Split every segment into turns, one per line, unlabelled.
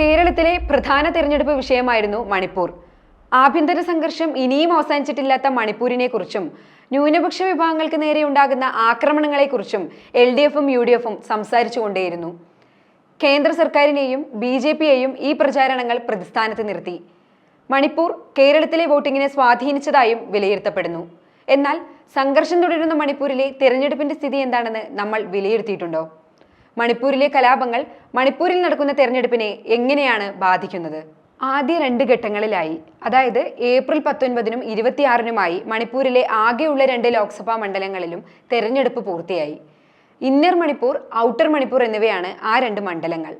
കേരളത്തിലെ പ്രധാന തിരഞ്ഞെടുപ്പ് വിഷയമായിരുന്നു മണിപ്പൂർ. ആഭ്യന്തര സംഘർഷം ഇനിയും അവസാനിച്ചിട്ടില്ലാത്ത മണിപ്പൂരിനെ കുറിച്ചും ന്യൂനപക്ഷ വിഭാഗങ്ങൾക്ക് നേരെ ഉണ്ടാകുന്ന ആക്രമണങ്ങളെക്കുറിച്ചും എൽ ഡി എഫും യു ഡി എഫും സംസാരിച്ചുകൊണ്ടേയിരുന്നു. കേന്ദ്ര സർക്കാരിനെയും ബി ജെ പിയെയും ഈ പ്രചാരണങ്ങൾ പ്രതിസ്ഥാനത്ത് നിർത്തി. മണിപ്പൂർ കേരളത്തിലെ വോട്ടിങ്ങിനെ സ്വാധീനിച്ചതായും വിലയിരുത്തപ്പെടുന്നു. എന്നാൽ സംഘർഷം തുടരുന്ന മണിപ്പൂരിലെ തിരഞ്ഞെടുപ്പിന്റെ സ്ഥിതി എന്താണെന്ന് നമ്മൾ വിലയിരുത്തിയിട്ടുണ്ടോ? മണിപ്പൂരിലെ കലാപങ്ങൾ മണിപ്പൂരിൽ നടക്കുന്ന തെരഞ്ഞെടുപ്പിനെ എങ്ങനെയാണ് ബാധിക്കുന്നത്? ആദ്യ രണ്ട് ഘട്ടങ്ങളിലായി അതായത് ഏപ്രിൽ പത്തൊൻപതിനും ഇരുപത്തിയാറിനുമായി മണിപ്പൂരിലെ ആകെയുള്ള രണ്ട് ലോക്സഭാ മണ്ഡലങ്ങളിലും തെരഞ്ഞെടുപ്പ് പൂർത്തിയായി. ഇന്നർ മണിപ്പൂർ ഔട്ടർ മണിപ്പൂർ എന്നിവയാണ് ആ രണ്ട് മണ്ഡലങ്ങൾ.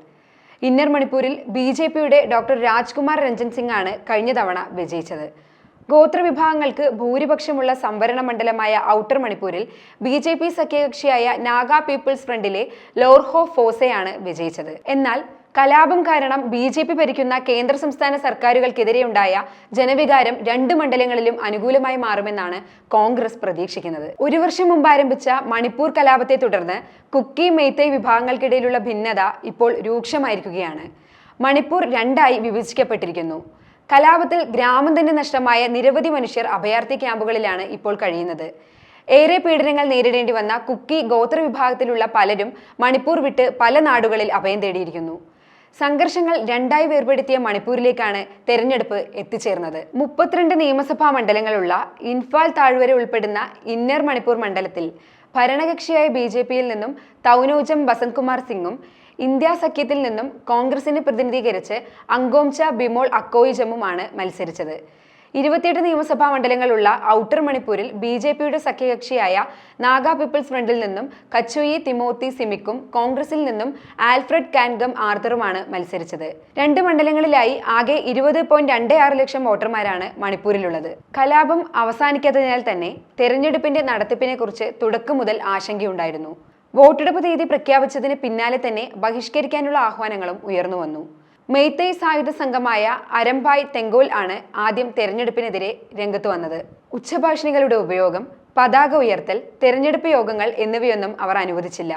ഇന്നർ മണിപ്പൂരിൽ ബി ജെ പിയുടെ ഡോക്ടർ രാജ്കുമാർ രഞ്ജൻ സിംഗ് ആണ് കഴിഞ്ഞ തവണ വിജയിച്ചത്. ഗോത്രവിഭാഗങ്ങൾക്ക് ഭൂരിപക്ഷമുള്ള സംവരണ മണ്ഡലമായ ഔട്ടർ മണിപ്പൂരിൽ ബി ജെ പി സഖ്യകക്ഷിയായ നാഗ പീപ്പിൾസ് ഫ്രണ്ടിലെ ലോർഹോ ഫോസെയാണ് വിജയിച്ചത്. എന്നാൽ കലാപം കാരണം ബി ജെ പി ഭരിക്കുന്ന കേന്ദ്ര സംസ്ഥാന സർക്കാരുകൾക്കെതിരെയുണ്ടായ ജനവികാരം രണ്ട് മണ്ഡലങ്ങളിലും അനുകൂലമായി മാറുമെന്നാണ് കോൺഗ്രസ് പ്രതീക്ഷിക്കുന്നത്. ഒരു വർഷം മുമ്പ് ആരംഭിച്ച മണിപ്പൂർ കലാപത്തെ തുടർന്ന് കുക്കി മെയ്തൈ വിഭാഗങ്ങൾക്കിടയിലുള്ള ഭിന്നത ഇപ്പോൾ രൂക്ഷമായിരിക്കുകയാണ്. മണിപ്പൂർ രണ്ടായി വിഭജിക്കപ്പെട്ടിരിക്കുന്നു. കലാപത്തിൽ ഗ്രാമം തന്നെ നഷ്ടമായ നിരവധി മനുഷ്യർ അഭയാർത്ഥി ക്യാമ്പുകളിലാണ് ഇപ്പോൾ കഴിയുന്നത്. ഏറെ പീഡനങ്ങൾ നേരിടേണ്ടി വന്ന കുക്കി ഗോത്ര വിഭാഗത്തിലുള്ള പലരും മണിപ്പൂർ വിട്ട് പല നാടുകളിൽ അഭയം തേടിയിരിക്കുന്നു. സംഘർഷങ്ങൾ രണ്ടായി വേർപെടുത്തിയ മണിപ്പൂരിലേക്കാണ് തെരഞ്ഞെടുപ്പ് എത്തിച്ചേർന്നത്. മുപ്പത്തിരണ്ട് നിയമസഭാ മണ്ഡലങ്ങളുള്ള ഇൻഫാൽ താഴ്വര ഉൾപ്പെടുന്ന ഇന്നർ മണിപ്പൂർ മണ്ഡലത്തിൽ ഭരണകക്ഷിയായ ബി ജെ പിയിൽ നിന്നും തൗനോജം ബസന്ത്കുമാർ സിംഗും ഇന്ത്യ സഖ്യത്തിൽ നിന്നും കോൺഗ്രസിനെ പ്രതിനിധീകരിച്ച് അങ്കോംച ബിമോൾ അക്കോയിജമുമാണ് മത്സരിച്ചത്. ഇരുപത്തിയെട്ട് നിയമസഭാ മണ്ഡലങ്ങളുള്ള ഔട്ടർ മണിപ്പൂരിൽ ബി ജെ പിയുടെ സഖ്യകക്ഷിയായ നാഗ പീപ്പിൾസ് ഫ്രണ്ടിൽ നിന്നും കച്ചുയി തിമോത്തി സിമിക്കും കോൺഗ്രസിൽ നിന്നും ആൽഫ്രഡ് കാൻഗം ആർത്തറുമാണ് മത്സരിച്ചത്. രണ്ട് മണ്ഡലങ്ങളിലായി ആകെ ഇരുപത് പോയിന്റ് രണ്ട് ആറ് ലക്ഷം വോട്ടർമാരാണ് മണിപ്പൂരിലുള്ളത്. കലാപം അവസാനിക്കാത്തതിനാൽ തന്നെ തെരഞ്ഞെടുപ്പിന്റെ നടത്തിപ്പിനെക്കുറിച്ച് തുടക്കം മുതൽ ആശങ്കയുണ്ടായിരുന്നു. വോട്ടെടുപ്പ് തീയതി പ്രഖ്യാപിച്ചതിന് പിന്നാലെ തന്നെ ബഹിഷ്കരിക്കാനുള്ള ആഹ്വാനങ്ങളും ഉയർന്നു വന്നു. മെയ്തൈ സായുധ സംഘമായ അരമ്പായ് തെങ്കോൽ ആണ് ആദ്യം തെരഞ്ഞെടുപ്പിനെതിരെ രംഗത്ത് വന്നത്. ഉച്ചഭാഷിണികളുടെ ഉപയോഗം പതാക ഉയർത്തൽ തെരഞ്ഞെടുപ്പ് യോഗങ്ങൾ എന്നിവയൊന്നും അവർ അനുവദിച്ചില്ല.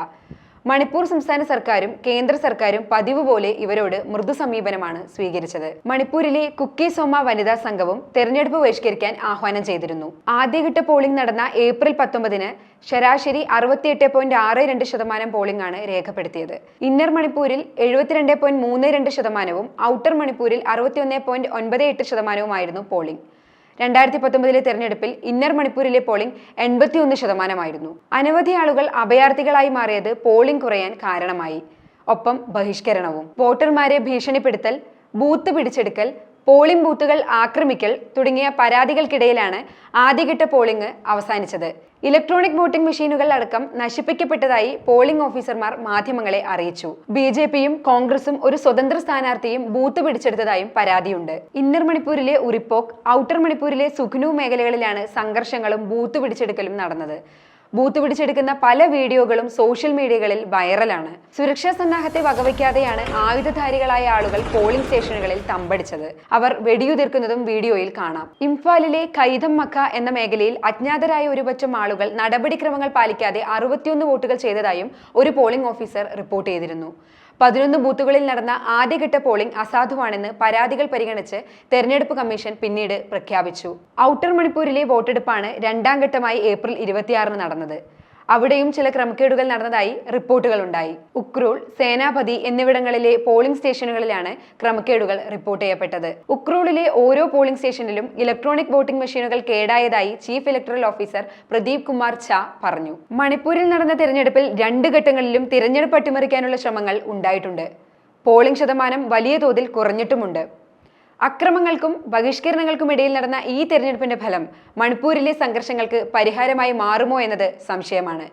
മണിപ്പൂർ സംസ്ഥാന സർക്കാരും കേന്ദ്ര സർക്കാരും പതിവ് പോലെ ഇവരോട് മൃദു സമീപനമാണ് സ്വീകരിച്ചത്. മണിപ്പൂരിലെ കുക്കി സോമ വനിതാ സംഘവും തെരഞ്ഞെടുപ്പ് ബഹിഷ്കരിക്കാൻ ആഹ്വാനം ചെയ്തിരുന്നു. ആദ്യഘട്ട പോളിംഗ് നടന്ന ഏപ്രിൽ പത്തൊമ്പതിന് ശരാശരി അറുപത്തിയെട്ട് പോയിന്റ് ആറ് രണ്ട് ശതമാനം പോളിംഗ് ആണ് രേഖപ്പെടുത്തിയത്. ഇന്നർ മണിപ്പൂരിൽ എഴുപത്തിരണ്ട് പോയിന്റ് മൂന്ന് രണ്ട് ശതമാനവും ഔട്ടർ മണിപ്പൂരിൽ അറുപത്തിയൊന്ന് പോയിന്റ് ഒൻപത് എട്ട് ശതമാനവുമായിരുന്നു പോളിംഗ്. രണ്ടായിരത്തി പത്തൊമ്പതിലെ തെരഞ്ഞെടുപ്പിൽ ഇന്നർ മണിപ്പൂരിലെ പോളിംഗ് എൺപത്തിയൊന്ന് ശതമാനമായിരുന്നു. അനവധി ആളുകൾ അഭയാർത്ഥികളായി മാറിയത് പോളിംഗ് കുറയാൻ കാരണമായി. ഒപ്പം ബഹിഷ്കരണവും. വോട്ടർമാരെ ഭീഷണിപ്പെടുത്തൽ ബൂത്ത് പിടിച്ചെടുക്കൽ പോളിംഗ് ബൂത്തുകൾ ആക്രമിക്കൽ തുടങ്ങിയ പരാതികൾക്കിടയിലാണ് ആദ്യഘട്ട പോളിംഗ് അവസാനിച്ചത്. ഇലക്ട്രോണിക് വോട്ടിംഗ് മെഷീനുകൾ അടക്കം നശിപ്പിക്കപ്പെട്ടതായി പോളിംഗ് ഓഫീസർമാർ മാധ്യമങ്ങളെ അറിയിച്ചു. ബി ജെ പിയും കോൺഗ്രസും ഒരു സ്വതന്ത്ര സ്ഥാനാർത്ഥിയും ബൂത്ത് പിടിച്ചെടുത്തതായും പരാതിയുണ്ട്. ഇന്നർ മണിപ്പൂരിലെ ഉറിപ്പോക്ക് ഔട്ടർ മണിപ്പൂരിലെ സുഖ്നു മേഖലകളിലാണ് സംഘർഷങ്ങളും ബൂത്ത് പിടിച്ചെടുക്കലും നടന്നത്. ബൂത്ത് പിടിച്ചെടുക്കുന്ന പല വീഡിയോകളും സോഷ്യൽ മീഡിയകളിൽ വൈറലാണ് സുരക്ഷാ സന്നാഹത്തെ വകവയ്ക്കാതെയാണ് ആയുധധാരികളായ ആളുകൾ പോളിംഗ് സ്റ്റേഷനുകളിൽ തമ്പടിച്ചത്. അവർ വെടിയുതിർക്കുന്നതും വീഡിയോയിൽ കാണാം. ഇംഫാലിലെ കൈതം മക്ക എന്ന മേഖലയിൽ അജ്ഞാതരായ ഒരു പറ്റം ആളുകൾ നടപടിക്രമങ്ങൾ പാലിക്കാതെ അറുപത്തിയൊന്ന് വോട്ടുകൾ ചെയ്തതായും ഒരു പോളിംഗ് ഓഫീസർ റിപ്പോർട്ട് ചെയ്തിരുന്നു. പതിനൊന്ന് ബൂത്തുകളിൽ നടന്ന ആദ്യഘട്ട പോളിംഗ് അസാധുവാണെന്ന് പരാതികൾ പരിഗണിച്ച് തെരഞ്ഞെടുപ്പ് കമ്മീഷൻ പിന്നീട് പ്രഖ്യാപിച്ചു. ഔട്ടർ മണിപ്പൂരിലെ വോട്ടെടുപ്പാണ് രണ്ടാം ഘട്ടമായി ഏപ്രിൽ ഇരുപത്തിയാറിന് നടന്നത്. അവിടെയും ചില ക്രമക്കേടുകൾ നടന്നതായി റിപ്പോർട്ടുകൾ ഉണ്ടായി. ഉക്രൂൾ സേനാപതി എന്നിവിടങ്ങളിലെ പോളിംഗ് സ്റ്റേഷനുകളിലാണ് ക്രമക്കേടുകൾ റിപ്പോർട്ട് ചെയ്യപ്പെട്ടത്. ഉക്രൂളിലെ ഓരോ പോളിംഗ് സ്റ്റേഷനിലും ഇലക്ട്രോണിക് വോട്ടിംഗ് മെഷീനുകൾ കേടായതായി chief electoral officer Pradeep Kumar Jha പറഞ്ഞു. മണിപ്പൂരിൽ നടന്ന തിരഞ്ഞെടുപ്പിൽ രണ്ട് ഘട്ടങ്ങളിലും തിരഞ്ഞെടുപ്പ് അട്ടിമറിക്കാനുള്ള ശ്രമങ്ങൾ ഉണ്ടായിട്ടുണ്ട്. പോളിംഗ് ശതമാനം വലിയ തോതിൽ കുറഞ്ഞിട്ടുമുണ്ട്. അക്രമങ്ങൾക്കും ബഹിഷ്കരണങ്ങൾക്കും ഇടയിൽ നടന്ന ഈ തെരഞ്ഞെടുപ്പിന്റെ ഫലം മണിപ്പൂരിലെ സംഘർഷങ്ങൾക്ക് പരിഹാരമായി മാറുമോ എന്നത് സംശയമാണ്.